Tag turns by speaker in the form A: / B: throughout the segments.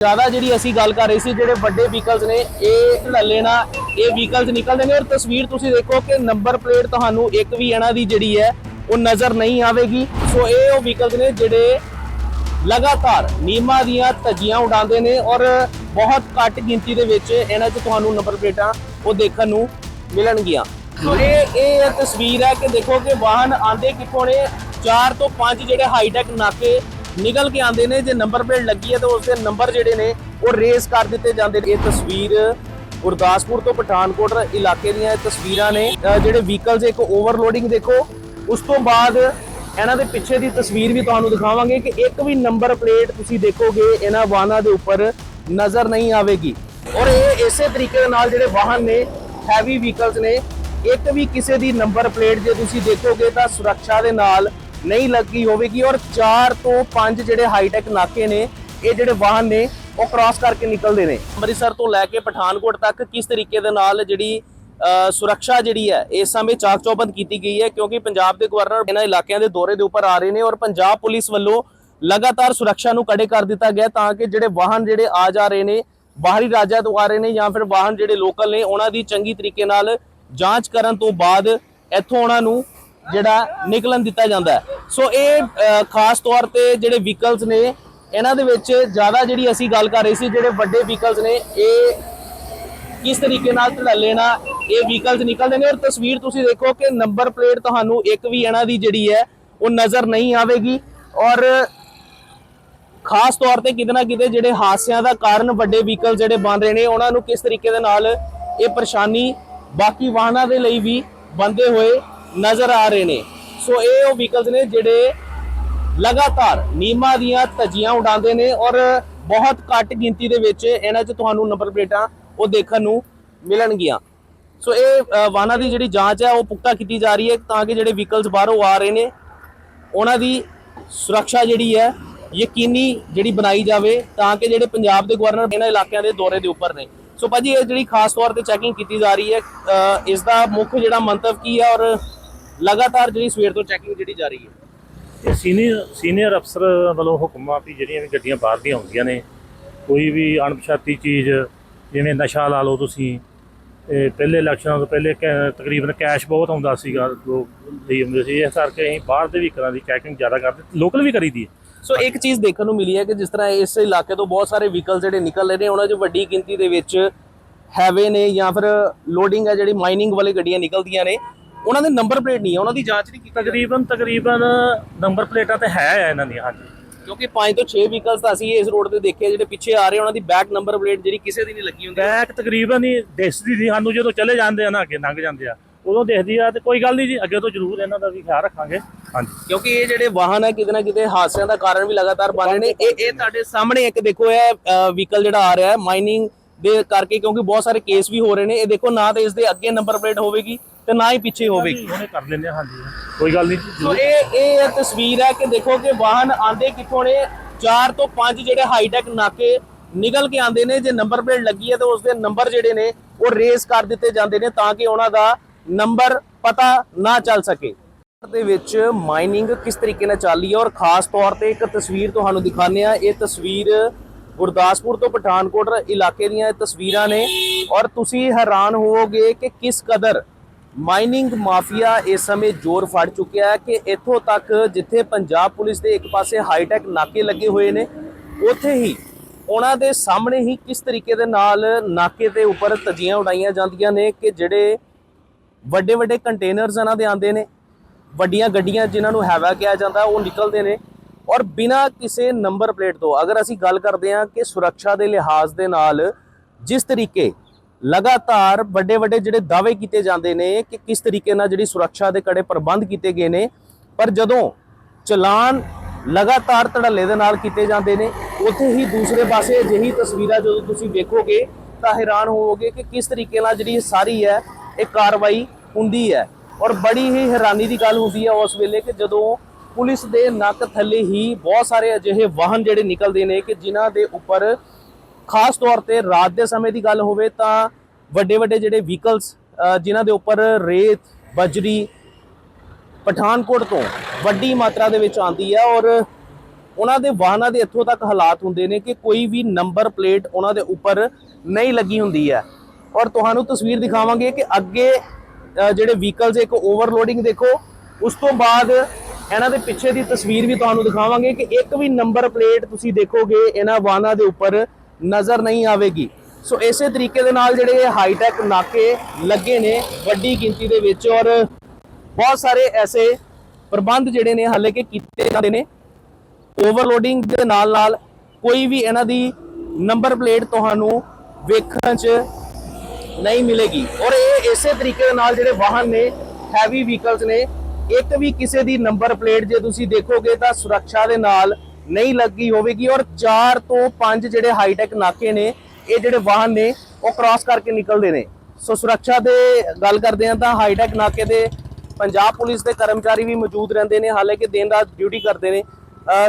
A: ਜ਼ਿਆਦਾ ਜਿਹੜੀ ਅਸੀਂ ਗੱਲ ਕਰ ਰਹੇ ਸੀ, ਜਿਹੜੇ ਵੱਡੇ ਵਹੀਕਲਸ ਨੇ, ਇਹ ਲੱਲੇ ਨਾ ਇਹ ਵਹੀਕਲਸ ਨਿਕਲਦੇ ਨੇ ਔਰ ਤਸਵੀਰ ਤੁਸੀਂ ਦੇਖੋ ਕਿ ਨੰਬਰ ਪਲੇਟ ਤੁਹਾਨੂੰ ਇੱਕ ਵੀ ਇਹਨਾਂ ਦੀ ਜਿਹੜੀ ਹੈ, ਉਹ ਨਜ਼ਰ ਨਹੀਂ ਆਵੇਗੀ। ਸੋ ਇਹ ਉਹ ਵਹੀਕਲਸ ਨੇ ਜਿਹੜੇ ਲਗਾਤਾਰ ਨੀਮਾਂ ਦੀਆਂ ਧੱਜੀਆਂ ਉਡਾਉਂਦੇ ਨੇ ਔਰ ਬਹੁਤ ਘੱਟ ਗਿਣਤੀ ਦੇ ਵਿੱਚ ਇਹਨਾਂ 'ਚ ਤੁਹਾਨੂੰ ਨੰਬਰ ਪਲੇਟਾਂ ਉਹ ਦੇਖਣ ਨੂੰ ਮਿਲਣਗੀਆਂ। ਸੋ ਇਹ ਇਹ ਤਸਵੀਰ ਹੈ ਕਿ ਦੇਖੋ ਕਿ ਵਾਹਨ ਆਂਦੇ ਕਿੱਥੋਂ ਨੇ? 4 ਤੋਂ 5 ਜਿਹੜੇ ਹਾਈਟੈਕ ਨਾਕੇ ਨਿਕਲ ਕੇ ਆਉਂਦੇ ਨੇ, ਜੇ ਨੰਬਰ ਪਲੇਟ ਲੱਗੀ ਹੈ ਤਾਂ ਉਸ ਦੇ ਨੰਬਰ ਜਿਹੜੇ ਨੇ ਉਹ ਰੇਸ ਕਰ ਦਿੱਤੇ ਜਾਂਦੇ ਨੇ। ਇਹ ਤਸਵੀਰ ਗੁਰਦਾਸਪੁਰ ਤੋਂ ਪਠਾਨਕੋਟ ਇਲਾਕੇ ਦੀਆਂ ਇਹ ਤਸਵੀਰਾਂ ਨੇ। ਜਿਹੜੇ ਵਹੀਕਲਸ ਇੱਕ ਓਵਰਲੋਡਿੰਗ ਦੇਖੋ, ਉਸ ਤੋਂ ਬਾਅਦ ਇਹਨਾਂ ਦੇ ਪਿੱਛੇ ਦੀ ਤਸਵੀਰ ਵੀ ਤੁਹਾਨੂੰ ਦਿਖਾਵਾਂਗੇ ਕਿ ਇੱਕ ਵੀ ਨੰਬਰ ਪਲੇਟ ਤੁਸੀਂ ਦੇਖੋਗੇ, ਇਹਨਾਂ ਵਾਹਨਾਂ ਦੇ ਉੱਪਰ ਨਜ਼ਰ ਨਹੀਂ ਆਵੇਗੀ। ਔਰ ਇਹ ਇਸੇ ਤਰੀਕੇ ਦੇ ਨਾਲ ਜਿਹੜੇ ਵਾਹਨ ਨੇ ਹੈਵੀ ਵਹੀਕਲਸ ਨੇ, ਇੱਕ ਵੀ ਕਿਸੇ ਦੀ ਨੰਬਰ ਪਲੇਟ ਜੇ ਤੁਸੀਂ ਦੇਖੋਗੇ ਤਾਂ ਸੁਰੱਖਿਆ ਦੇ ਨਾਲ ਨਹੀਂ ਲੱਗੀ ਹੋਵੇਗੀ ਔਰ 4 ਤੋਂ 5 ਜਿਹੜੇ ਹਾਈਟੈਕ ਨਾਕੇ ਨੇ, ਇਹ ਜਿਹੜੇ ਵਾਹਨ ਨੇ, ਉਹ ਕ੍ਰਾਸ ਕਰਕੇ ਨਿਕਲਦੇ ਨੇ। ਅੰਮ੍ਰਿਤਸਰ ਤੋਂ ਲੈ ਕੇ ਪਠਾਨਕੋਟ ਤੱਕ ਕਿਸ ਤਰੀਕੇ ਦੇ ਨਾਲ ਜਿਹੜੀ ਸੁਰੱਖਿਆ ਜਿਹੜੀ ਹੈ, ਇਸ ਸਮੇਂ ਚਾਕ ਚੌਬੰਦ ਕੀਤੀ ਗਈ ਹੈ, ਕਿਉਂਕਿ ਪੰਜਾਬ ਦੇ ਗਵਰਨਰ ਇਹਨਾਂ ਇਲਾਕਿਆਂ ਦੇ ਦੌਰੇ ਦੇ ਉੱਪਰ ਆ ਰਹੇ ਨੇ ਔਰ ਪੰਜਾਬ ਪੁਲਿਸ ਵੱਲੋਂ ਲਗਾਤਾਰ ਸੁਰੱਖਿਆ ਨੂੰ ਕੜੇ ਕਰ ਦਿੱਤਾ ਗਿਆ ਤਾਂ ਕਿ ਜਿਹੜੇ ਵਾਹਨ ਜਿਹੜੇ ਆ ਜਾ ਰਹੇ ਨੇ, ਬਾਹਰੀ ਰਾਜਾਂ ਤੋਂ ਆ ਰਹੇ ਨੇ ਜਾਂ ਫਿਰ ਵਾਹਨ ਜਿਹੜੇ ਲੋਕਲ ਨੇ, ਉਹਨਾਂ ਦੀ ਚੰਗੀ ਤਰੀਕੇ ਨਾਲ ਜਾਂਚ ਕਰਨ ਤੋਂ ਬਾਅਦ ਇੱਥੋਂ ਉਹਨਾਂ ਨੂੰ ਜਿਹੜਾ ਨਿਕਲਣ ਦਿੱਤਾ ਜਾਂਦਾ ਸੋ ਇਹ ਖਾਸ ਤੌਰ ਤੇ ਜਿਹੜੇ ਵਹੀਕਲਸ ਨੇ, ਇਹਨਾਂ ਦੇ ਵਿੱਚ ਜ਼ਿਆਦਾ ਜਿਹੜੀ ਅਸੀਂ ਗੱਲ ਕਰ ਰਹੇ ਸੀ, ਜਿਹੜੇ ਵੱਡੇ ਵਹੀਕਲਸ ਨੇ, ਇਹ ਕਿਸ ਤਰੀਕੇ ਨਾਲ ਧੜੱਲੇ ਨਾ ਇਹ ਵਹੀਕਲਸ ਨਿਕਲਦੇ ਨੇ। ਔਰ ਤਸਵੀਰ ਤੁਸੀਂ ਦੇਖੋ ਕਿ ਨੰਬਰ ਪਲੇਟ ਤੁਹਾਨੂੰ ਇੱਕ ਵੀ ਇਹਨਾਂ ਦੀ ਜਿਹੜੀ ਹੈ, ਉਹ ਨਜ਼ਰ ਨਹੀਂ ਆਵੇਗੀ। ਔਰ ਖਾਸ ਤੌਰ ਤੇ ਕਿਤੇ ਨਾ ਕਿਤੇ ਜਿਹੜੇ ਹਾਦਸਿਆਂ ਦਾ ਕਾਰਨ ਵੱਡੇ ਵਹੀਕਲ ਜਿਹੜੇ ਬਣ ਰਹੇ ਨੇ, ਉਹਨਾਂ ਨੂੰ ਕਿਸ ਤਰੀਕੇ ਦੇ ਨਾਲ ਇਹ ਪਰੇਸ਼ਾਨੀ ਬਾਕੀ ਵਾਹਨਾਂ ਦੇ ਲਈ ਵੀ ਬੰਦੇ ਹੋਏ ਨਜ਼ਰ ਆ ਰਹੇ ਨੇ। ਸੋ ਇਹ ਉਹ ਵਹੀਕਲਸ ਨੇ ਜਿਹੜੇ ਲਗਾਤਾਰ ਨੀਮਾਂ ਦੀਆਂ ਧੱਜੀਆਂ ਉਡਾਉਂਦੇ ਨੇ ਔਰ ਬਹੁਤ ਘੱਟ ਗਿਣਤੀ ਦੇ ਵਿੱਚ ਇਹਨਾਂ 'ਚ ਤੁਹਾਨੂੰ ਨੰਬਰ ਪਲੇਟਾਂ ਉਹ ਦੇਖਣ ਨੂੰ ਮਿਲਣਗੀਆਂ। ਸੋ ਇਹ ਵਾਹਨਾਂ ਦੀ ਜਿਹੜੀ ਜਾਂਚ ਹੈ ਉਹ ਪੁਖਤਾ ਕੀਤੀ ਜਾ ਰਹੀ ਹੈ ਤਾਂ ਕਿ ਜਿਹੜੇ ਵਹੀਕਲਸ ਬਾਹਰੋਂ ਆ ਰਹੇ ਨੇ, ਉਹਨਾਂ ਦੀ ਸੁਰੱਖਿਆ ਜਿਹੜੀ ਹੈ ਯਕੀਨੀ ਜਿਹੜੀ ਬਣਾਈ ਜਾਵੇ ਤਾਂ ਕਿ ਜਿਹੜੇ ਪੰਜਾਬ ਦੇ ਗਵਰਨਰ ਇਹਨਾਂ ਇਲਾਕਿਆਂ ਦੇ ਦੌਰੇ ਦੇ ਉੱਪਰ ਨੇ। ਸੋ ਭਾਜੀ ਇਹ ਜਿਹੜੀ ਖਾਸ ਤੌਰ ਤੇ ਚੈਕਿੰਗ ਕੀਤੀ ਜਾ ਰਹੀ ਹੈ ਇਸ ਦਾ ਮੁੱਖ ਜਿਹੜਾ ਮੰਤਵ ਕੀ ਹੈ ਔਰ ਲਗਾਤਾਰ ਜਿਹੜੀ ਸਵੇਰ ਤੋਂ ਚੈਕਿੰਗ ਜਿਹੜੀ ਜਾਰੀ ਹੈ।
B: ਇਹ ਸੀਨੀਅਰ ਸੀਨੀਅਰ ਅਫਸਰ ਵੱਲੋਂ ਹੁਕਮਾਂ ਵੀ ਜਿਹੜੀਆਂ ਵੀ ਗੱਡੀਆਂ ਬਾਹਰ ਦੀਆਂ ਆਉਂਦੀਆਂ ਨੇ ਕੋਈ ਵੀ ਅਣਪਛਾਤੀ ਚੀਜ਼ ਜਿਵੇਂ ਨਸ਼ਾ ਲਾ ਲਓ ਤੁਸੀਂ ਇਹ ਪਹਿਲੇ ਇਲੈਕਸ਼ਨਾਂ ਤੋਂ ਪਹਿਲੇ ਕੈ- ਤਕਰੀਬਨ ਕੈਸ਼ ਬਹੁਤ ਆਉਂਦਾ ਸੀਗਾ ਲੋਕ ਲਈ ਹੁੰਦੇ ਸੀ ਇਸ ਕਰਕੇ ਅਸੀਂ ਬਾਹਰ ਦੇ ਵਹੀਕਲਾਂ ਦੀ ਚੈਕਿੰਗ ਜ਼ਿਆਦਾ ਕਰਦੇ ਲੋਕਲ ਵੀ ਕਰੀਦੀ ਹੈ।
A: ਸੋ ਇੱਕ ਚੀਜ਼ ਦੇਖਣ ਨੂੰ ਮਿਲੀ ਹੈ ਕਿ ਜਿਸ ਤਰ੍ਹਾਂ ਇਸ ਇਲਾਕੇ ਤੋਂ ਬਹੁਤ ਸਾਰੇ ਵਹੀਕਲ ਜਿਹੜੇ ਨਿਕਲ ਰਹੇ ਨੇ ਉਹਨਾਂ 'ਚ ਵੱਡੀ ਗਿਣਤੀ ਦੇ ਵਿੱਚ ਹੈਵੇ ਨੇ ਜਾਂ ਫਿਰ ਲੋਡਿੰਗ ਹੈ ਜਿਹੜੀ ਮਾਈਨਿੰਗ ਵਾਲੀ ਗੱਡੀਆਂ ਨਿਕਲਦੀਆਂ ਨੇ। ਉਹਨਾਂ ਦੇ ਨੰਬਰ ਪਲੇਟ ਨਹੀਂ ਹੈ ਉਹਨਾਂ ਦੀ ਜਾਂਚ ਨਹੀਂ ਕੀਤੀ
B: ਤਕਰੀਬਨ ਤਕਰੀਬਨ ਨੰਬਰ ਪਲੇਟਾਂ ਤੇ ਹੈ ਆ ਇਹਨਾਂ ਦੀਆਂ ਹਾਂਜੀ।
A: ਕਿਉਂਕਿ 5 ਤੋਂ 6 ਵਹੀਕਲਸ ਤਾਂ ਅਸੀਂ ਇਸ ਰੋਡ ਤੇ ਦੇਖੇ ਜਿਹੜੇ ਪਿੱਛੇ ਆ ਰਹੇ ਉਹਨਾਂ ਦੀ ਬੈਕ ਨੰਬਰ ਪਲੇਟ ਜਿਹੜੀ ਕਿਸੇ ਦੀ ਨਹੀਂ ਲੱਗੀ ਹੁੰਦੀ।
B: ਬੈਕ ਤਕਰੀਬਨ ਹੀ ਦਿਸਦੀ ਨਹੀਂ ਸਾਨੂੰ ਜਦੋਂ ਚਲੇ ਜਾਂਦੇ ਆ ਨਾ ਅੱਗੇ ਲੰਘ ਜਾਂਦੇ ਆ ਉਦੋਂ ਦੇਖਦੀ ਆ ਤੇ ਕੋਈ ਗੱਲ ਨਹੀਂ ਜੀ ਅੱਗੇ ਤੋਂ ਜ਼ਰੂਰ ਇਹਨਾਂ ਦਾ ਵੀ ਖਿਆਲ ਰੱਖਾਂਗੇ। ਹਾਂਜੀ।
A: ਕਿਉਂਕਿ ਇਹ ਜਿਹੜੇ ਵਾਹਨ ਹੈ ਕਿਤੇ ਨਾ ਕਿਤੇ ਹਾਦਸਿਆਂ ਦਾ ਕਾਰਨ ਵੀ ਲਗਾਤਾਰ ਬਣ ਰਹੇ ਨੇ। ਇਹ ਇਹ ਤੁਹਾਡੇ ਸਾਹਮਣੇ ਇੱਕ ਦੇਖੋ ਇਹ ਵਹੀਕਲ ਜਿਹੜਾ ਆ ਰਿਹਾ ਹੈ ਮਾਈਨਿੰਗ ਦੇ ਕਰਕੇ ਕਿਉਂਕਿ ਬਹੁਤ ਸਾਰੇ ਕੇਸ ਵੀ ਹੋ ਰਹੇ ਨੇ। ਇਹ ਦੇਖੋ ਨਾ ਤੇ ਇਸ ਦੇ ਅੱਗੇ ਨੰਬਰ ਪਲੇਟ ਹੋਵੇਗੀ ਤੇ ਨਾ ਹੀ ਪਿੱਛੇ ਹੋਵੇਗੀ।
B: ਉਹਨੇ ਕਰ ਲੈਂਦੇ ਆ ਹਾਂਜੀ। ਕੋਈ ਗੱਲ ਨਹੀਂ
A: ਸੋ ਇਹ ਇਹ ਤਸਵੀਰ ਹੈ ਕਿ ਦੇਖੋ ਕਿ ਵਾਹਨ ਆਂਦੇ ਕਿੱਥੋਂ ਨੇ? 4 ਤੋਂ 5 ਜਿਹੜੇ ਹਾਈਟੈਕ ਨਾਕੇ ਨਿਕਲ ਕੇ ਆਂਦੇ ਨੇ। ਜੇ ਨੰਬਰ ਪਲੇਟ ਲੱਗੀ ਹੈ ਤਾਂ ਉਸ ਦੇ ਨੰਬਰ ਜਿਹੜੇ ਨੇ ਉਹ ਰੇਸ ਕਰ ਦਿੱਤੇ ਜਾਂਦੇ ਨੇ ਤਾਂ ਕਿ ਉਹਨਾਂ ਦਾ ਨੰਬਰ ਪਤਾ ਨਾ ਚੱਲ ਸਕੇ। ਦੇ ਵਿੱਚ ਮਾਈਨਿੰਗ ਕਿਸ ਤਰੀਕੇ ਨਾਲ ਚੱਲ ਰਹੀ ਹੈ ਔਰ ਖਾਸ ਤੌਰ ਤੇ ਇੱਕ ਤਸਵੀਰ ਤੁਹਾਨੂੰ ਦਿਖਾਉਂਦੇ ਆ ਇਹ ਤਸਵੀਰ ਗੁਰਦਾਸਪੁਰ ਤੋਂ ਪਠਾਨਕੋਟ ਇਲਾਕੇ ਦੀਆਂ ਇਹ ਤਸਵੀਰਾਂ ਨੇ ਔਰ ਤੁਸੀਂ ਹੈਰਾਨ ਹੋਵੋਗੇ ਕਿ ਕਿਸ ਕਦਰ ਮਾਈਨਿੰਗ ਮਾਫੀਆ ਇਸ ਸਮੇਂ ਜ਼ੋਰ ਫੜ ਚੁੱਕਿਆ ਹੈ ਕਿ ਇੱਥੋਂ ਤੱਕ ਜਿੱਥੇ ਪੰਜਾਬ ਪੁਲਿਸ ਦੇ ਇੱਕ ਪਾਸੇ ਹਾਈਟੈਕ ਨਾਕੇ ਲੱਗੇ ਹੋਏ ਨੇ, ਉੱਥੇ ਹੀ ਉਹਨਾਂ ਦੇ ਸਾਹਮਣੇ ਹੀ ਕਿਸ ਤਰੀਕੇ ਦੇ ਨਾਲ ਨਾਕੇ ਦੇ ਉੱਪਰ ਤਜੀਆਂ ਉਡਾਈਆਂ ਜਾਂਦੀਆਂ ਨੇ ਕਿ ਜਿਹੜੇ ਵੱਡੇ ਵੱਡੇ ਕੰਟੇਨਰਸ ਇਹਨਾਂ ਦੇ ਆਉਂਦੇ ਨੇ, ਵੱਡੀਆਂ ਗੱਡੀਆਂ ਜਿਨ੍ਹਾਂ ਨੂੰ ਹੈਵਾ ਕਿਹਾ ਜਾਂਦਾ, ਉਹ ਨਿਕਲਦੇ ਨੇ। ਔਰ ਬਿਨਾਂ ਕਿਸੇ ਨੰਬਰ ਪਲੇਟ ਤੋਂ ਅਗਰ ਅਸੀਂ ਗੱਲ ਕਰਦੇ ਹਾਂ ਕਿ ਸੁਰੱਖਿਆ ਦੇ ਲਿਹਾਜ਼ ਦੇ ਨਾਲ ਜਿਸ ਤਰੀਕੇ ਲਗਾਤਾਰ ਵੱਡੇ ਵੱਡੇ ਜਿਹੜੇ ਦਾਅਵੇ ਕੀਤੇ ਜਾਂਦੇ ਨੇ ਕਿ ਕਿਸ ਤਰੀਕੇ ਨਾਲ ਜਿਹੜੀ ਸੁਰੱਖਿਆ ਦੇ ਕੜੇ ਪ੍ਰਬੰਧ ਕੀਤੇ ਗਏ ਨੇ, ਪਰ ਜਦੋਂ ਚਲਾਨ ਲਗਾਤਾਰ ਧੜੱਲੇ ਦੇ ਨਾਲ ਕੀਤੇ ਜਾਂਦੇ ਨੇ, ਉੱਥੇ ਹੀ ਦੂਸਰੇ ਪਾਸੇ ਅਜਿਹੀ ਤਸਵੀਰਾਂ ਜਦੋਂ ਤੁਸੀਂ ਵੇਖੋਗੇ ਤਾਂ ਹੈਰਾਨ ਹੋਵੋਗੇ ਕਿ ਕਿਸ ਤਰੀਕੇ ਨਾਲ ਜਿਹੜੀ ਸਾਰੀ ਹੈ, ਇਹ ਕਾਰਵਾਈ ਹੁੰਦੀ ਹੈ। ਔਰ ਬੜੀ ਹੀ ਹੈਰਾਨੀ ਦੀ ਗੱਲ ਹੁੰਦੀ ਹੈ ਉਸ ਵੇਲੇ ਕਿ ਜਦੋਂ ਪੁਲਿਸ ਦੇ ਨੱਕ ਥੱਲੇ ਹੀ ਬਹੁਤ ਸਾਰੇ ਅਜਿਹੇ ਵਾਹਨ ਜਿਹੜੇ ਨਿਕਲਦੇ ਨੇ ਕਿ ਜਿਨ੍ਹਾਂ ਦੇ ਉੱਪਰ ਖਾਸ ਤੌਰ ਤੇ ਰਾਤ ਦੇ ਸਮੇਂ ਦੀ ਗੱਲ ਹੋਵੇ ਤਾਂ ਵੱਡੇ ਵੱਡੇ ਜਿਹੜੇ ਵਹੀਕਲਸ ਜਿਨ੍ਹਾਂ ਦੇ ਉੱਪਰ ਰੇਤ, ਬਜਰੀ, ਪਠਾਨਕੋਟ ਤੋਂ ਵੱਡੀ ਮਾਤਰਾ ਦੇ ਵਿੱਚ ਆਉਂਦੀ ਹੈ ਔਰ ਉਹਨਾਂ ਦੇ ਵਾਹਨਾਂ ਦੇ ਇੱਥੋਂ ਤੱਕ ਹਾਲਾਤ ਹੁੰਦੇ ਨੇ ਕਿ ਕੋਈ ਵੀ ਨੰਬਰ ਪਲੇਟ ਉਹਨਾਂ ਦੇ ਉੱਪਰ ਨਹੀਂ ਲੱਗੀ ਹੁੰਦੀ ਹੈ। ਔਰ ਤੁਹਾਨੂੰ ਤਸਵੀਰ ਦਿਖਾਵਾਂਗੇ ਕਿ ਅੱਗੇ ਜਿਹੜੇ ਵਹੀਕਲਸ ਇੱਕ ਓਵਰਲੋਡਿੰਗ ਦੇਖੋ, ਉਸ ਤੋਂ ਬਾਅਦ ਇਹਨਾਂ ਦੇ ਪਿੱਛੇ ਦੀ ਤਸਵੀਰ ਵੀ ਤੁਹਾਨੂੰ ਦਿਖਾਵਾਂਗੇ ਕਿ ਇੱਕ ਵੀ ਨੰਬਰ ਪਲੇਟ ਤੁਸੀਂ ਦੇਖੋਗੇ, ਇਹਨਾਂ ਵਾਹਨਾਂ ਦੇ ਉੱਪਰ ਨਜ਼ਰ ਨਹੀਂ ਆਵੇਗੀ। ਸੋ ਇਸੇ ਤਰੀਕੇ ਦੇ ਨਾਲ ਜਿਹੜੇ ਹਾਈਟੈਕ ਨਾਕੇ ਲੱਗੇ ਨੇ ਵੱਡੀ ਗਿਣਤੀ ਦੇ ਵਿੱਚ ਔਰ ਬਹੁਤ ਸਾਰੇ ਐਸੇ ਪ੍ਰਬੰਧ ਜਿਹੜੇ ਨੇ ਹਾਲੇ ਕਿ ਕੀਤੇ ਜਾਂਦੇ ਨੇ। ਓਵਰਲੋਡਿੰਗ ਦੇ ਨਾਲ ਨਾਲ ਕੋਈ ਵੀ ਇਹਨਾਂ ਦੀ ਨੰਬਰ ਪਲੇਟ ਤੁਹਾਨੂੰ ਵੇਖਣ 'ਚ ਨਹੀਂ ਮਿਲੇਗੀ। ਔਰ ਇਹ ਇਸੇ ਤਰੀਕੇ ਦੇ ਨਾਲ ਜਿਹੜੇ ਵਾਹਨ ਨੇ ਹੈਵੀ ਵਹੀਕਲਸ ਨੇ ਇੱਕ ਵੀ ਕਿਸੇ ਦੀ ਨੰਬਰ ਪਲੇਟ ਜੇ ਤੁਸੀਂ ਦੇਖੋਗੇ ਤਾਂ ਸੁਰੱਖਿਆ ਦੇ ਨਾਲ ਨਹੀਂ ਲੱਗੀ ਹੋਵੇਗੀ ਔਰ 4 ਤੋਂ 5 ਜਿਹੜੇ ਹਾਈਟੈਕ ਨਾਕੇ ਨੇ ਇਹ ਜਿਹੜੇ ਵਾਹਨ ਨੇ ਉਹ ਕ੍ਰਾਸ ਕਰਕੇ ਨਿਕਲਦੇ ਨੇ। ਸੋ ਸੁਰੱਖਿਆ ਦੇ ਗੱਲ ਕਰਦੇ ਹਾਂ ਤਾਂ ਹਾਈਟੈਕ ਨਾਕੇ ਦੇ ਪੰਜਾਬ ਪੁਲਿਸ ਦੇ ਕਰਮਚਾਰੀ ਵੀ ਮੌਜੂਦ ਰਹਿੰਦੇ ਨੇ ਹਾਲਾਂਕਿ ਦਿਨ ਰਾਤ ਡਿਊਟੀ ਕਰਦੇ ਨੇ।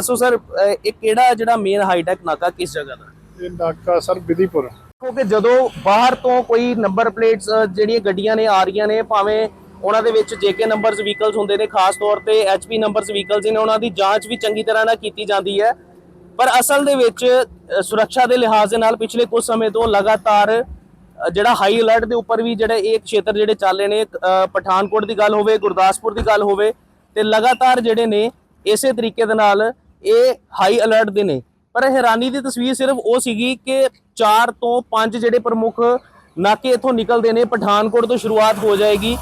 A: ਸੋ ਸਰ ਇਹ ਕਿਹੜਾ ਜਿਹੜਾ ਮੇਨ ਹਾਈਟੈਕ ਨਾਕਾ ਕਿਸ ਜਗ੍ਹਾ ਦਾ?
C: ਇਹ ਨਾਕਾ ਸਰ ਵਿਧੀਪੁਰ।
A: ਕਿਉਂਕਿ ਜਦੋਂ ਬਾਹਰ ਤੋਂ ਕੋਈ ਨੰਬਰ ਪਲੇਟਸ ਜਿਹੜੀਆਂ ਗੱਡੀਆਂ ਨੇ ਆ ਰਹੀਆਂ ਨੇ ਭਾਵੇਂ ਉਹਨਾਂ ਦੇ ਵਿੱਚ ਜੇਕੇ ਨੰਬਰਸ ਵਹੀਕਲਸ ਹੁੰਦੇ ਨੇ, ਖਾਸ ਤੌਰ ਤੇ ਐਚਪੀ ਨੰਬਰਸ ਵਹੀਕਲਸ ਨੇ, ਉਹਨਾਂ ਦੀ ਜਾਂਚ ਵੀ ਚੰਗੀ ਤਰ੍ਹਾਂ ਨਾਲ ਕੀਤੀ ਜਾਂਦੀ ਹੈ। ਪਰ ਅਸਲ ਦੇ ਵਿੱਚ ਸੁਰੱਖਿਆ ਦੇ ਲਿਹਾਜ਼ ਦੇ ਨਾਲ ਪਿਛਲੇ ਕੁਝ ਸਮੇਂ ਤੋਂ ਲਗਾਤਾਰ ਜਿਹੜਾ ਹਾਈ ਅਲਰਟ ਦੇ ਉੱਪਰ ਵੀ ਜਿਹੜਾ ਇਹ ਖੇਤਰ ਜਿਹੜੇ ਚੱਲ ਰਹੇ ਨੇ ਪਠਾਨਕੋਟ ਦੀ ਗੱਲ ਹੋਵੇ, ਗੁਰਦਾਸਪੁਰ ਦੀ ਗੱਲ ਹੋਵੇ, ਤੇ ਲਗਾਤਾਰ ਜਿਹੜੇ ਨੇ, ਇਸੇ ਤਰੀਕੇ ਦੇ ਨਾਲ ਇਹ ਹਾਈ ਅਲਰਟ ਦੇ ਨੇ। ਪਰ ਹੈਰਾਨੀ ਦੀ ਤਸਵੀਰ ਸਿਰਫ ਉਹ ਸੀਗੀ ਕਿ 4 ਤੋਂ 5 ਜਿਹੜੇ ਪ੍ਰਮੁੱਖ ਨਾਕੇ ਇਥੋਂ ਨਿਕਲਦੇ ਨੇ, ਪਠਾਨਕੋਟ ਤੋਂ ਸ਼ੁਰੂਆਤ ਹੋ ਜਾਏਗੀ।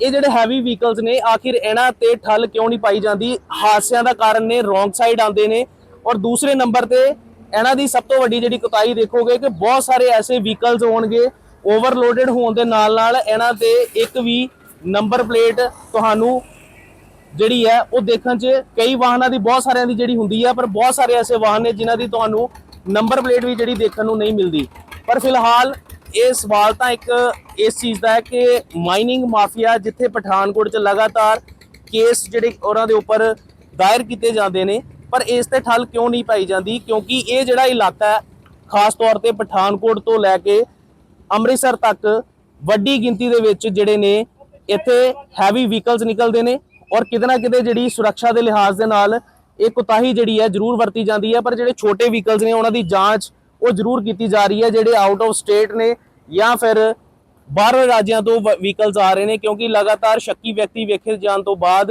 A: ਇਹ ਜਿਹੜੇ ਹੈਵੀ ਵਹੀਕਲਸ ਨੇ, ਆਖਿਰ ਇਹਨਾਂ ਤੇ ਠੱਲ ਕਿਉਂ ਨਹੀਂ ਪਾਈ ਜਾਂਦੀ? ਹਾਦਸਿਆਂ ਦਾ ਕਾਰਨ ਨੇ ਰੋਂਗ ਸਾਈਡ ਆਉਂਦੇ ਨੇ। ਔਰ ਦੂਸਰੇ ਨੰਬਰ ਤੇ ਇਹਨਾਂ ਦੀ ਸਭ ਤੋਂ ਵੱਡੀ ਜਿਹੜੀ ਕੁਤਾਈ ਦੇਖੋਗੇ ਕਿ ਬਹੁਤ ਸਾਰੇ ਐਸੇ ਵਹੀਕਲਸ ਹੋਣਗੇ ਓਵਰਲੋਡਡ ਹੋਣ ਦੇ ਨਾਲ ਨਾਲ ਇਹਨਾਂ ਤੇ ਇੱਕ ਵੀ ਨੰਬਰ ਪਲੇਟ ਤੁਹਾਨੂੰ ਜਿਹੜੀ ਹੈ, ਉਹ ਦੇਖਣ 'ਚ ਕਈ ਵਾਹਨਾਂ ਦੀ ਬਹੁਤ ਸਾਰਿਆਂ ਦੀ ਜਿਹੜੀ ਹੁੰਦੀ ਹੈ ਪਰ ਬਹੁਤ ਸਾਰੇ ਐਸੇ ਵਾਹਨ ਨੇ ਜਿਨ੍ਹਾਂ ਦੀ ਤੁਹਾਨੂੰ ਨੰਬਰ ਪਲੇਟ ਵੀ ਜਿਹੜੀ ਦੇਖਣ ਨੂੰ ਨਹੀਂ ਮਿਲਦੀ। ਪਰ ਫਿਲਹਾਲ ਇਹ ਸਵਾਲ ਤਾਂ ਇੱਕ ਇਸ ਚੀਜ਼ ਦਾ ਹੈ ਕਿ ਮਾਈਨਿੰਗ ਮਾਫੀਆ ਜਿੱਥੇ ਪਠਾਨਕੋਟ 'ਚ ਲਗਾਤਾਰ ਕੇਸ ਜਿਹੜੇ ਉਹਨਾਂ ਦੇ ਉੱਪਰ ਦਾਇਰ ਕੀਤੇ ਜਾਂਦੇ ਨੇ, ਪਰ ਇਸ ਤੇ ਠੱਲ ਕਿਉਂ ਨਹੀਂ ਪਾਈ ਜਾਂਦੀ? ਕਿਉਂਕਿ ਇਹ ਜਿਹੜਾ ਇਲਾਕਾ ਹੈ, ਖਾਸ ਤੌਰ ਤੇ ਪਠਾਨਕੋਟ ਤੋਂ ਲੈ ਕੇ ਅੰਮ੍ਰਿਤਸਰ ਤੱਕ ਵੱਡੀ ਗਿਣਤੀ ਦੇ ਵਿੱਚ ਜਿਹੜੇ ਨੇ, ਇੱਥੇ ਹੈਵੀ ਵਹੀਕਲਸ ਨਿਕਲਦੇ ਨੇ ਔਰ ਕਿਤੇ ਨਾ ਕਿਤੇ ਜਿਹੜੀ ਸੁਰੱਖਿਆ ਦੇ ਲਿਹਾਜ਼ ਦੇ ਨਾਲ ਇਹ ਕੁਤਾਹੀ ਜਿਹੜੀ ਹੈ ਜ਼ਰੂਰ ਵਰਤੀ ਜਾਂਦੀ ਹੈ, ਪਰ ਜਿਹੜੇ ਛੋਟੇ ਵਹੀਕਲਸ ਨੇ ਉਹਨਾਂ ਦੀ ਜਾਂਚ ਉਹ ਜ਼ਰੂਰ ਕੀਤੀ ਜਾ ਰਹੀ ਹੈ, ਜਿਹੜੇ ਆਊਟ ਆਫ ਸਟੇਟ ਨੇ ਜਾਂ ਫਿਰ ਬਾਹਰਲੇ ਰਾਜਿਆਂ ਤੋਂ ਵਹੀਕਲਸ ਆ ਰਹੇ ਨੇ, ਕਿਉਂਕਿ ਲਗਾਤਾਰ ਸ਼ੱਕੀ ਵਿਅਕਤੀ ਵੇਖੇ ਜਾਣ ਤੋਂ ਬਾਅਦ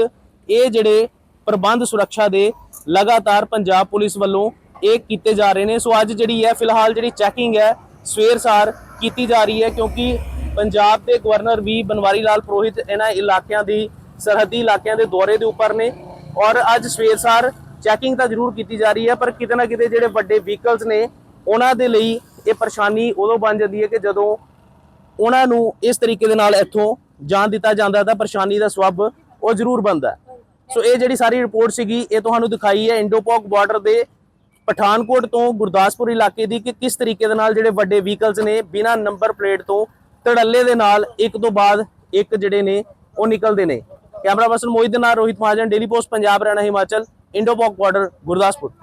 A: ਇਹ ਜਿਹੜੇ ਪ੍ਰਬੰਧ ਸੁਰੱਖਿਆ ਦੇ ਲਗਾਤਾਰ ਪੰਜਾਬ ਪੁਲਿਸ ਵੱਲੋਂ ਇਹ ਕੀਤੇ ਜਾ ਰਹੇ ਨੇ। ਸੋ ਅੱਜ ਜਿਹੜੀ ਹੈ, ਫਿਲਹਾਲ ਜਿਹੜੀ ਚੈਕਿੰਗ ਹੈ, ਸਵੇਰ ਸਾਰ ਕੀਤੀ ਜਾ ਰਹੀ ਹੈ, ਕਿਉਂਕਿ ਪੰਜਾਬ ਦੇ ਗਵਰਨਰ ਵੀ ਬਨਵਾਰੀ ਲਾਲ ਪੁਰੋਹਿਤ ਇਹਨਾਂ ਇਲਾਕਿਆਂ ਦੀ, ਸਰਹੱਦੀ ਇਲਾਕਿਆਂ ਦੇ ਦੌਰੇ ਦੇ ਉੱਪਰ ਨੇ ਔਰ ਅੱਜ ਸਵੇਰ ਸਾਰ ਚੈਕਿੰਗ ਤਾਂ ਜ਼ਰੂਰ ਕੀਤੀ ਜਾ ਰਹੀ ਹੈ, ਪਰ ਕਿਤੇ ਨਾ ਕਿਤੇ ਜਿਹੜੇ ਵੱਡੇ ਵਹੀਕਲਸ ਨੇ ਉਹਨਾਂ ਦੇ ਲਈ ਇਹ ਪਰੇਸ਼ਾਨੀ ਉਦੋਂ ਬਣ ਜਾਂਦੀ ਹੈ ਕਿ ਜਦੋਂ ਉਹਨਾਂ ਨੂੰ ਇਸ ਤਰੀਕੇ ਦੇ ਨਾਲ ਇੱਥੋਂ ਜਾਣ ਦਿੱਤਾ ਜਾਂਦਾ ਤਾਂ ਪਰੇਸ਼ਾਨੀ ਦਾ ਸਬਬ ਉਹ ਜ਼ਰੂਰ ਬਣਦਾ ਸੋ ਇਹ ਜਿਹੜੀ ਸਾਰੀ ਰਿਪੋਰਟ ਸੀਗੀ, ਇਹ ਤੁਹਾਨੂੰ ਦਿਖਾਈ ਹੈ ਇੰਡੋਪੌਕ ਬਾਰਡਰ ਦੇ ਪਠਾਨਕੋਟ ਤੋਂ ਗੁਰਦਾਸਪੁਰ ਇਲਾਕੇ ਦੀ ਕਿ ਕਿਸ ਤਰੀਕੇ ਦੇ ਨਾਲ ਜਿਹੜੇ ਵੱਡੇ ਵਹੀਕਲਸ ਨੇ, ਬਿਨਾਂ ਨੰਬਰ ਪਲੇਟ ਤੋਂ ਧੜੱਲੇ ਦੇ ਨਾਲ ਇੱਕ ਤੋਂ ਬਾਅਦ ਇੱਕ ਜਿਹੜੇ ਨੇ, ਉਹ ਨਿਕਲਦੇ ਨੇ। ਕੈਮਰਾ ਪਰਸਨ ਮੋਹਿਤ ਦੇ ਨਾਲ ਰੋਹਿਤ ਮਹਾਜਨ ਡੇਲੀ ਪੋਸਟ ਪੰਜਾਬ ਰਹਿਣਾ ਹਿਮਾਚਲ, ਇੰਡੋਪੌਕ ਬਾਰਡਰ ਗੁਰਦਾਸਪੁਰ।